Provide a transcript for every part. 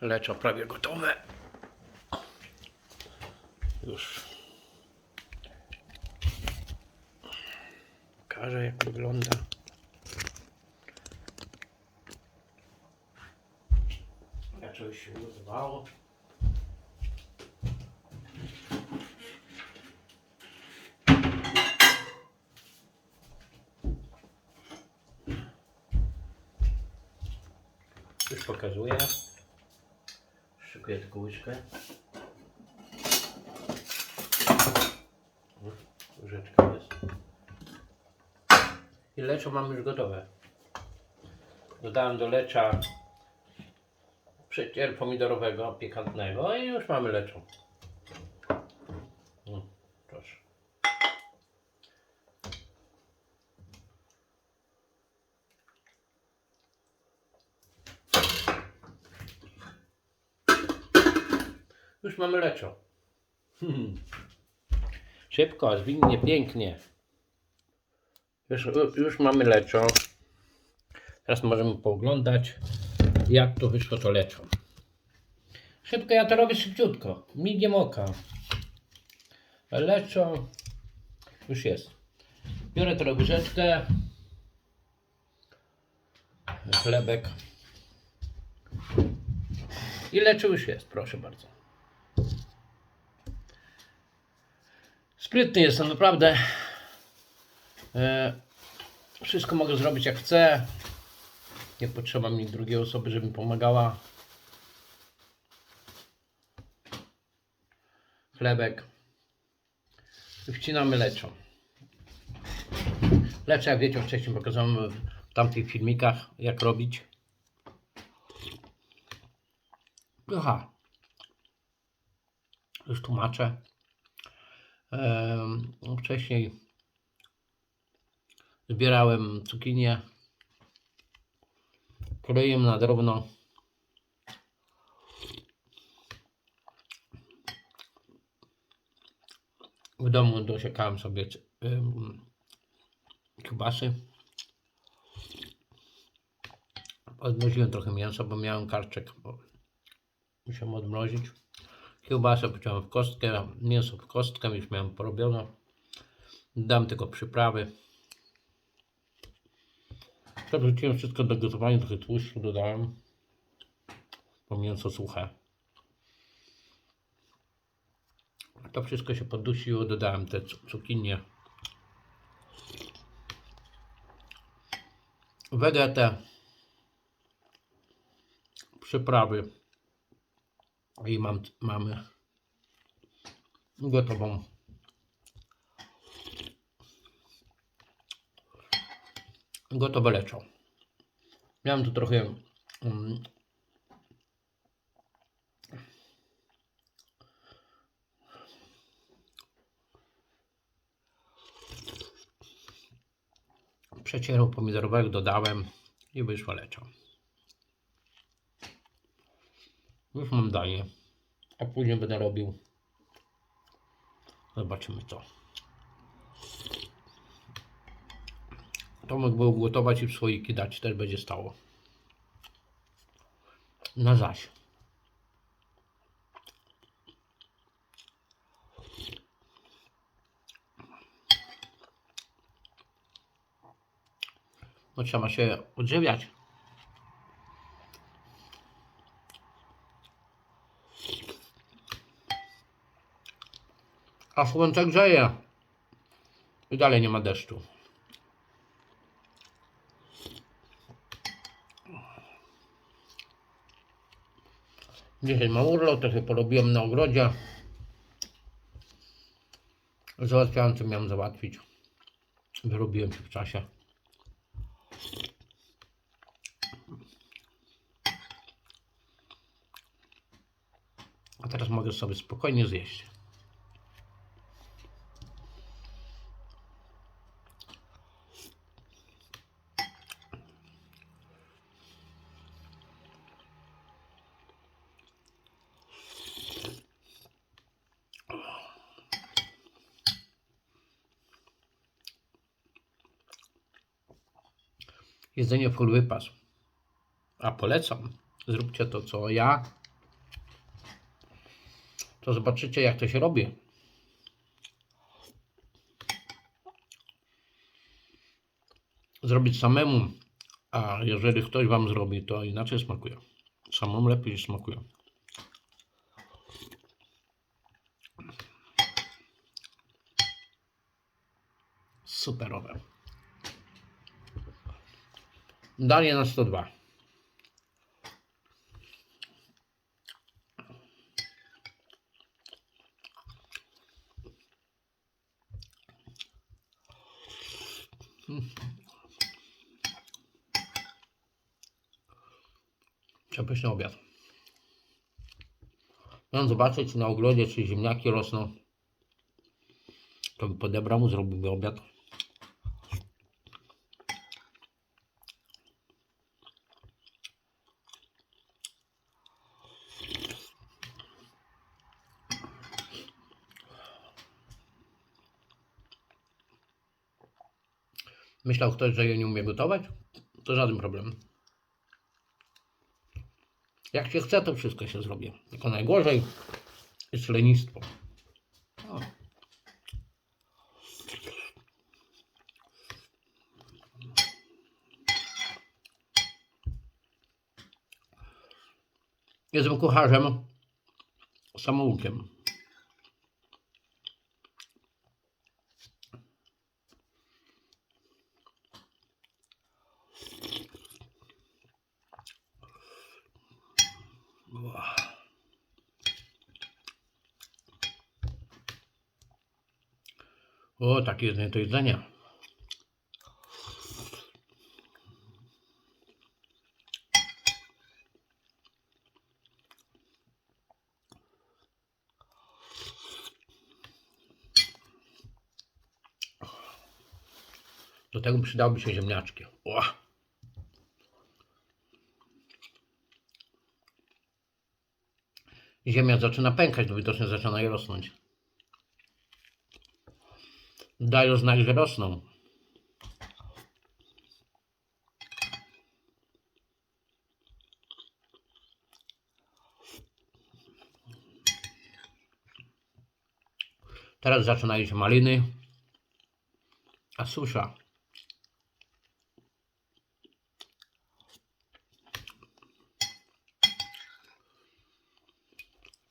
Leczo prawie gotowe. Już. Pokażę jak wygląda. Leczo już się uzywało. Już pokazuję. Szykuję tylko łyżkę. Łyżeczka jest. I leczo mam już gotowe. Dodałem do lecza przecier pomidorowego, pikantnego i już mamy leczo. O, proszę. Już mamy leczo. Hmm. Szybko, zwinnie, pięknie. Już, już mamy leczo. Teraz możemy pooglądać, jak to wyszło to leczo. Szybko, ja to robię szybciutko. Migiem oka. Leczo już jest. Biorę trochę łyżeczkę. Chlebek. I leczo już jest, proszę bardzo. Sprytny jestem, naprawdę. E, wszystko mogę zrobić jak chcę. Nie potrzeba mi drugiej osoby, żeby mi pomagała. Chlebek. Wcinamy leczo. Leczo, jak wiecie, wcześniej pokazałem w tamtych filmikach, jak robić. Aha. Już tłumaczę. Em, Wcześniej zbierałem cukinię, kroiłem na drobno. W domu dosiekałem sobie kiełbasy. Odmroziłem trochę mięsa, bo miałem karczek, musiałem odmrozić. Kiełbasę pociąłem w kostkę, mięso w kostkę, już miałem porobione. Dam tylko przyprawy. Przewróciłem wszystko do gotowania, trochę tłuszczu dodałem. Bo mięso suche. To wszystko się podusiło, dodałem te cu- cukinie. Wegetę. Przyprawy. I mam, mamy gotową gotowe leczo. Miałem tu trochę mm, przecieru pomidorowego dodałem i wyszło leczo. Już mam danie. A później będę robił. Zobaczymy co. Tomek był gotować i w słoiki dać. Też będzie stało. Na zaś. No trzeba się odżywiać. A słońce grzeje. I dalej nie ma deszczu. Dzisiaj mam urlop, trochę porobiłem na ogrodzie. Załatwiałem co miałem załatwić. Wyrobiłem się w czasie. A teraz mogę sobie spokojnie zjeść. Jedzenie full wypas. A polecam. Zróbcie to co ja to zobaczycie jak to się robi. Zrobić samemu, a jeżeli ktoś Wam zrobi, to inaczej smakuje. Samemu lepiej smakuje. Superowe. Danie na 102. Przepyszny obiad. Mam zobaczyć na ogrodzie, czy ziemniaki rosną. To by podebrał zrobiłby obiad. Myślał ktoś, że ja nie umie gotować? To żaden problem. Jak się chce, to wszystko się zrobi. Tylko najgorzej jest lenistwo. O. Jestem kucharzem samoukiem. O, takie jedzenie to jedzenie. Do tego przydałyby się ziemniaczki. O. Ziemia zaczyna pękać, widocznie zaczyna rosnąć. Dają znak, że rosną. Teraz zaczynają się maliny, a susza.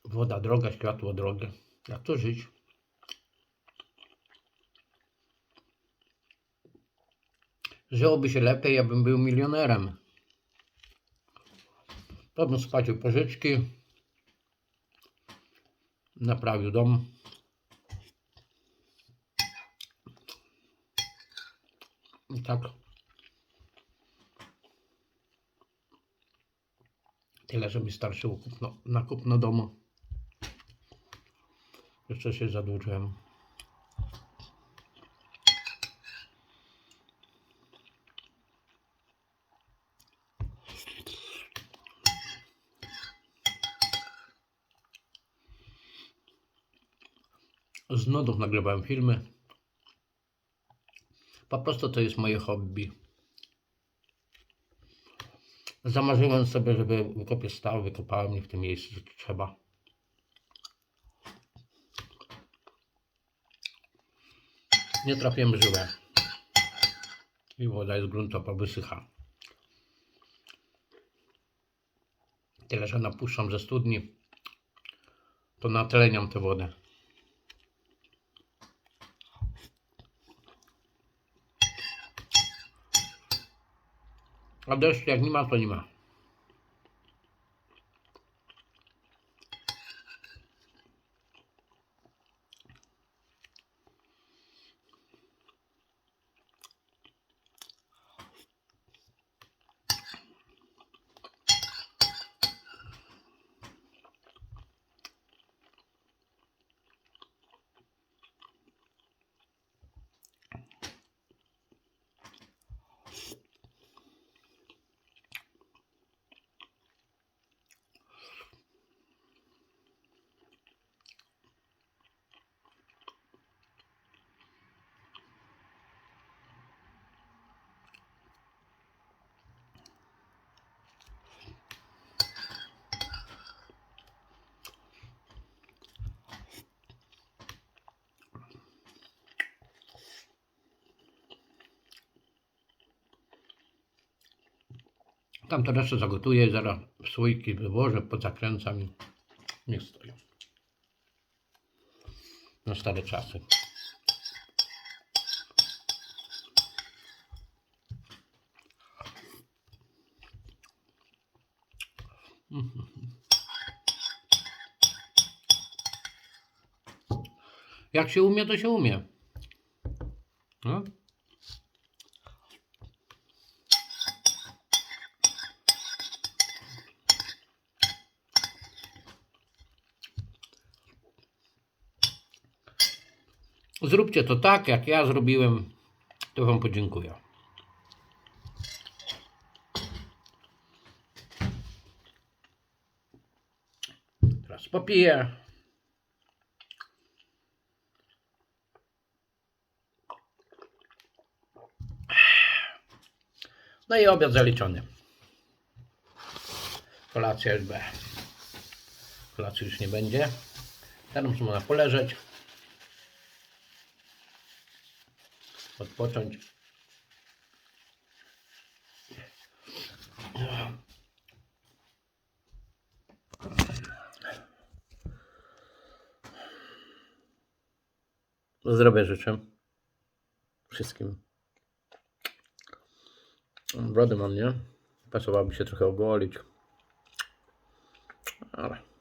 Woda droga, światło drogie. Jak to żyć? Żyłoby się lepiej, jakbym był milionerem. To bym spłacił pożyczki, naprawił dom. I tak. Tyle, że mi starczyło kupno, na kupno domu. Jeszcze się zadłużyłem. Z nudów nagrywałem filmy. Po prostu to jest moje hobby. Zamarzyłem sobie, żeby wykopię staw, wykopałem nie w tym miejscu, gdzie trzeba. Nie trafiłem żyłę. I woda jest gruntowa, wysycha. Tyle, że napuszczam ze studni, to natleniam tę wodę. A deszcz jak nie ma, to nie ma. Tam to resztę zagotuję, zaraz w słoiki wyłożę, pozakręcam i niech stoją. Na stare czasy. Jak się umie, to się umie. No. Zróbcie to tak, jak ja zrobiłem, to Wam podziękuję. Teraz popiję. No i obiad zaliczony. Kolacja już B. Kolacji już nie będzie. Teraz można poleżeć. Odpocząć. Zdrowia życzę. Wszystkim. Brodę mam, nie? Pasowałoby się trochę ogolić. Ale